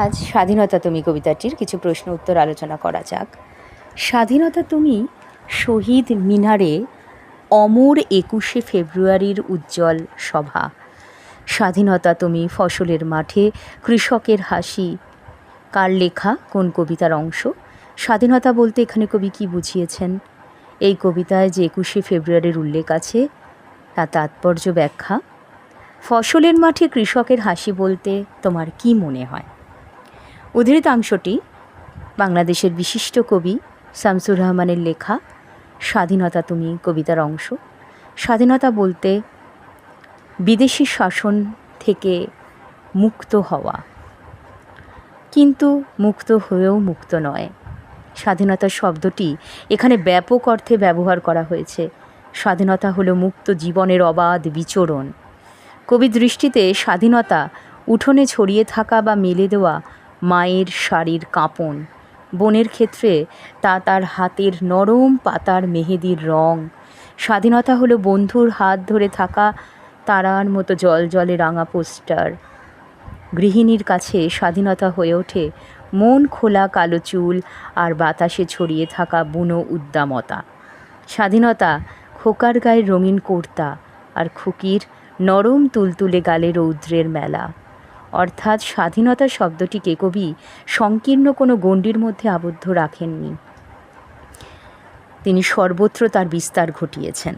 আজ স্বাধীনতা তুমি কবিতাটির কিছু প্রশ্ন উত্তর আলোচনা করা যাক। স্বাধীনতা তুমি শহীদ মিনারে অমর একুশে ফেব্রুয়ারির উজ্জ্বল সভা। স্বাধীনতা তুমি ফসলের মাঠে কৃষকের হাসি। কার লেখা, কোন কবিতার অংশ? স্বাধীনতা বলতে এখানে কবি কি বুঝিয়েছেন? এই কবিতায় যে একুশে ফেব্রুয়ারির উল্লেখ আছে তা তাৎপর্য ব্যাখ্যা। ফসলের মাঠে কৃষকের হাসি বলতে তোমার কি মনে হয়? উদ্ধৃতাংশটি বাংলাদেশের বিশিষ্ট কবি শামসুর রহমানের লেখা স্বাধীনতা তুমি কবিতার অংশ। স্বাধীনতা বলতে বিদেশি শাসন থেকে মুক্ত হওয়া। কিন্তু মুক্ত হয়েও মুক্ত নয়। স্বাধীনতা শব্দটি এখানে ব্যাপক অর্থে ব্যবহার করা হয়েছে। স্বাধীনতা হলো মুক্ত জীবনের অবাধ বিচরণ। কবি দৃষ্টিতে স্বাধীনতা উঠোনে ছড়িয়ে থাকা বা মেলে দেওয়া মায়ের শাড়ির কাঁপন। বোনের ক্ষেত্রে তা তার হাতের নরম পাতার মেহেদির রং। স্বাধীনতা হলো বন্ধুর হাত ধরে থাকা তারার মতো জল জলে রাঙা পোস্টার। গৃহিণীর কাছে স্বাধীনতা হয়ে ওঠে মন খোলা কালো চুল আর বাতাসে ছড়িয়ে থাকা বুনো উদ্দামতা। স্বাধীনতা খোকার গায়ে রঙিন কুর্তা আর খুকির নরম তুলতুলে গালে রৌদ্রের মেলা। অর্থাৎ স্বাধীনতা শব্দটিকে কবি সংকীর্ণ কোনো গণ্ডির মধ্যে আবদ্ধ রাখেননি। তিনি সর্বত্র তার বিস্তার ঘটিয়েছেন।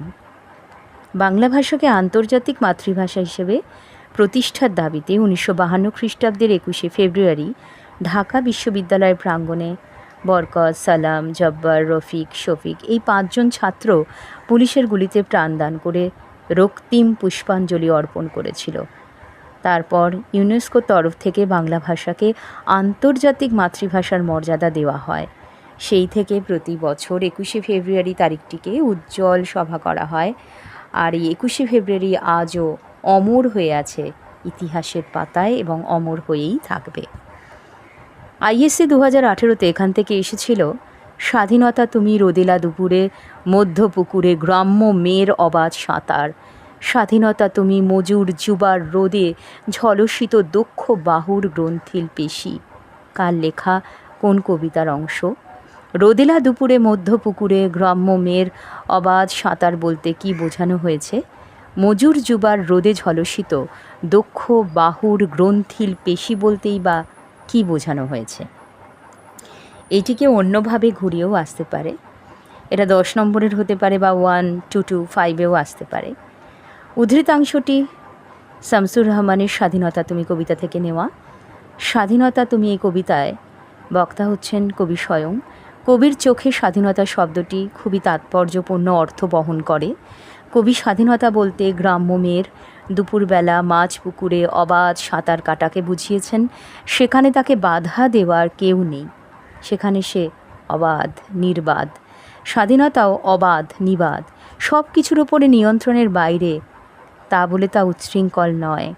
বাংলা ভাষাকে আন্তর্জাতিক মাতৃভাষা হিসেবে প্রতিষ্ঠার দাবিতে উনিশশো বাহান্ন খ্রিস্টাব্দের একুশে ফেব্রুয়ারি ঢাকা বিশ্ববিদ্যালয়ের প্রাঙ্গণে বরকত, সালাম, জব্বার, রফিক, শফিক এই পাঁচজন ছাত্র পুলিশের গুলিতে প্রাণদান করে রক্তিম পুষ্পাঞ্জলি অর্পণ করেছিল। তারপর ইউনেস্কোর তরফ থেকে বাংলা ভাষাকে আন্তর্জাতিক মাতৃভাষার মর্যাদা দেওয়া হয়। সেই থেকে প্রতি বছর একুশে ফেব্রুয়ারি তারিখটিকে উজ্জ্বল সভা করা হয়। আর এই একুশে ফেব্রুয়ারি আজও অমর হয়ে আছে, ইতিহাসের পাতায় এবং অমর হয়েই থাকবে। আইএসসি দু হাজার আঠেরোতে এখান থেকে এসেছিল, স্বাধীনতা তুমি রোদেলা দুপুরে মধ্য পুকুরে গ্রাম্য মেয়ের অবাধ সাঁতার স্বাধীনতা তুমি মজুর যুবার রোদে ঝলসিত দক্ষ বাহুর গ্রন্থিল পেশি। কার লেখা? কোন কবিতার অংশ? রোদেলা দুপুরে মধ্য পুকুরে গ্রাম্য মেয়ের অবাধ সাঁতার বলতে কি বোঝানো হয়েছে? মজুর যুবার রোদে ঝলসিত দক্ষ বাহুর গ্রন্থিল পেশি বলতেই বা কি বোঝানো হয়েছে? এটিকে অন্যভাবে ঘুরিয়েও আসতে পারে। এটা দশ নম্বরের হতে পারে বা ওয়ান, টু টু, ফাইভেও আসতে পারে। উদ্ধৃতাংশটি, শামসুর রহমানের স্বাধীনতা তুমি কবিতা থেকে নেওয়া। স্বাধীনতা তুমি এই কবিতায়, বক্তা হচ্ছেন কবি স্বয়ং। কবির চোখে স্বাধীনতা শব্দটি খুবই তাৎপর্যপূর্ণ অর্থ বহন করে। কবি স্বাধীনতা বলতে গ্রাম্য মেয়ের দুপুরবেলা মাছ পুকুরে অবাধ সাঁতার কাটাকে বুঝিয়েছেন। সেখানে তাকে বাধা দেওয়ার কেউ নেই। সেখানে সে অবাধ নির্বাদ স্বাধীনতাও অবাধ নিবাদ সব কিছুর ওপরে নিয়ন্ত্রণের বাইরে তা বলে তা উচ্ছৃঙ্খল নয়।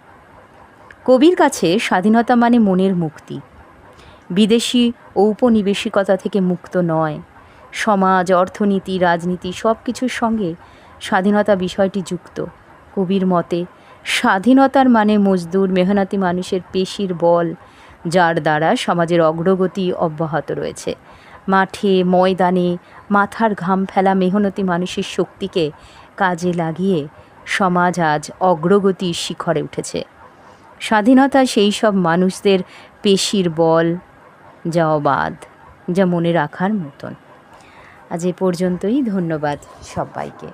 কবির কাছে স্বাধীনতা মানে মনের মুক্তি। বিদেশি ঔপনিবেশিকতা থেকে মুক্ত নয়। সমাজ, অর্থনীতি, রাজনীতি সব কিছুর সঙ্গে স্বাধীনতা বিষয়টি যুক্ত। কবির মতে, স্বাধীনতার মানে মজদুর, মেহনতি মানুষের পেশির বল, যার দ্বারা সমাজের অগ্রগতি অব্যাহত রয়েছে। মাঠে, ময়দানে, মাথার ঘাম ফেলা মেহনতি মানুষের শক্তিকে কাজে লাগিয়ে সমাজ আজ অগ্রগতির শিখরে উঠেছে। স্বাধীনতা সেই সব মানুষদের পেশির বল, যা অবাধ, যা মনে রাখার মতন। আজ এ পর্যন্তই, ধন্যবাদ সবাইকে।